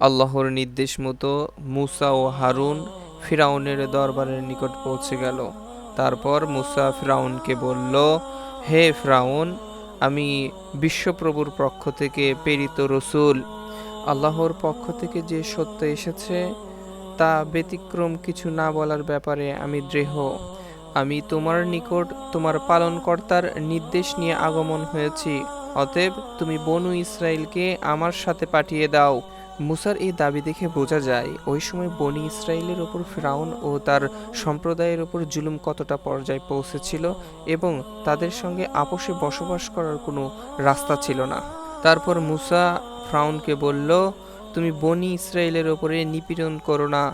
আল্লাহর নির্দেশ মতো মুসা ও হারুন ফিরাউনের দরবারের নিকট পৌঁছে গেল। তারপর মুসা ফিরাউনকে বলল, হে ফ্রাউন, আমি বিশ্বপ্রভুর পক্ষ থেকে প্রেরিত রসুল। আল্লাহর পক্ষ থেকে যে সত্য এসেছে, তা ব্যতিক্রম কিছু না বলার ব্যাপারে আমি দৃঢ়। আমি তোমার নিকট তোমার পালনকর্তার নির্দেশ নিয়ে আগমন হয়েছি। অতএব তুমি বনু ইসরায়েলকে আমার সাথে পাঠিয়ে দাও। মুসার এই দাবি দেখে বোঝা যায়, ওই সময় বনি ইসরায়েলের ওপর ফ্রাউন ও তার সম্প্রদায়ের ওপর জুলুম কতটা পর্যায়ে পৌঁছেছিল এবং তাদের সঙ্গে আপোষে বসবাস করার কোনো রাস্তা ছিল না। তারপর মুসা ফ্রাউনকে বলল, তুমি বনি ইসরায়েলের ওপরে নিপীড়ন করো না।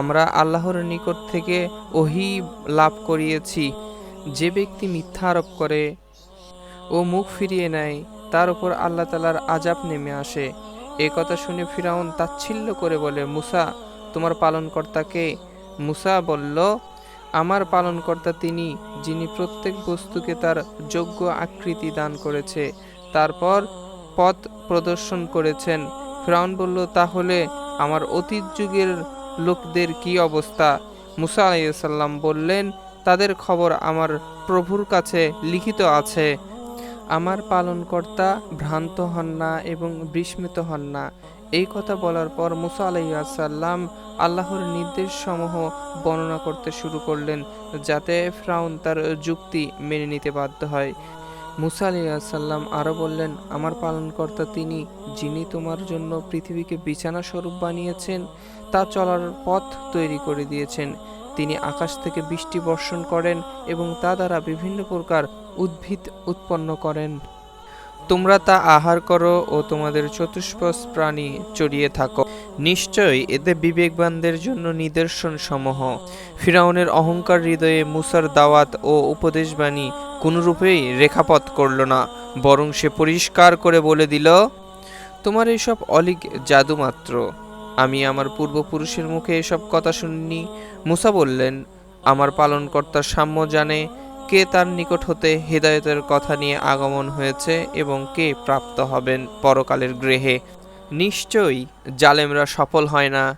আমরা আল্লাহর নিকট থেকে ওহি লাভ করিয়েছি। যে ব্যক্তি মিথ্যা আরোপ করে ও মুখ ফিরিয়ে নেয়, তার উপর আল্লাহ তালার আজাব নেমে আসে। এ কথা শুনে ফিরাউন তাচ্ছিল্য করে বলে, মুসা, তোমার পালনকর্তাকে মুসা বলল, আমার পালনকর্তা তিনি, যিনি প্রত্যেক বস্তুকে তার যোগ্য আকৃতি দান করেছে, তারপর পথ প্রদর্শন করেছেন। ফিরাউন বলল, তাহলে আমার অতীত যুগের লোকদের কি অবস্থা? মুসা আলাইসাল্লাম বললেন, তাদের খবর আমার প্রভুর কাছে লিখিত আছে। আমার পালনকর্তা ভ্রান্ত হন না এবং বিস্মিত হন না। এই কথা বলার পর মুসা আলাইসাল্লাম আল্লাহর নির্দেশ সমূহ বর্ণনা করতে শুরু করলেন, যাতে ফ্রাউন তার যুক্তি মেনে নিতে বাধ্য হয়। মুসা আলাইসাল্লাম আরও বললেন, আমার পালনকর্তা তিনি, যিনি তোমার জন্য পৃথিবীকে বিছানা স্বরূপ বানিয়েছেন, তা চলার পথ তৈরি করে দিয়েছেন। তিনি আকাশ থেকে বৃষ্টি বর্ষণ করেন এবং তা দ্বারা বিভিন্ন প্রকার উদ্ভিদ উৎপন্ন করেন। তোমরা তা আহার করো ও তোমাদের চতুষ্পদ প্রাণী চড়িয়ে থাকো। নিশ্চয়ই এতে বিবেকবানদের জন্য নিদর্শন সমূহ ফিরাউনের অহংকার হৃদয়ে মুসার দাওয়াত ও উপদেশবাণী কোনরূপেই রেখাপথ করল না, বরং সে পরিষ্কার করে বলে দিল, তোমার এসব অলিক জাদু মাত্র আমি আমার পূর্বপুরুষের মুখে এসব কথা শুনিনি। মুসা বললেন, আমার পালনকর্তা সাম্য জানে কে তার নিকট হতে হেদায়তের কথা নিয়ে আগমন হয়েছে এবং কে প্রাপ্ত হবেন পরকালের গৃহে। নিশ্চয়ই জালেমরা সফল হয় না।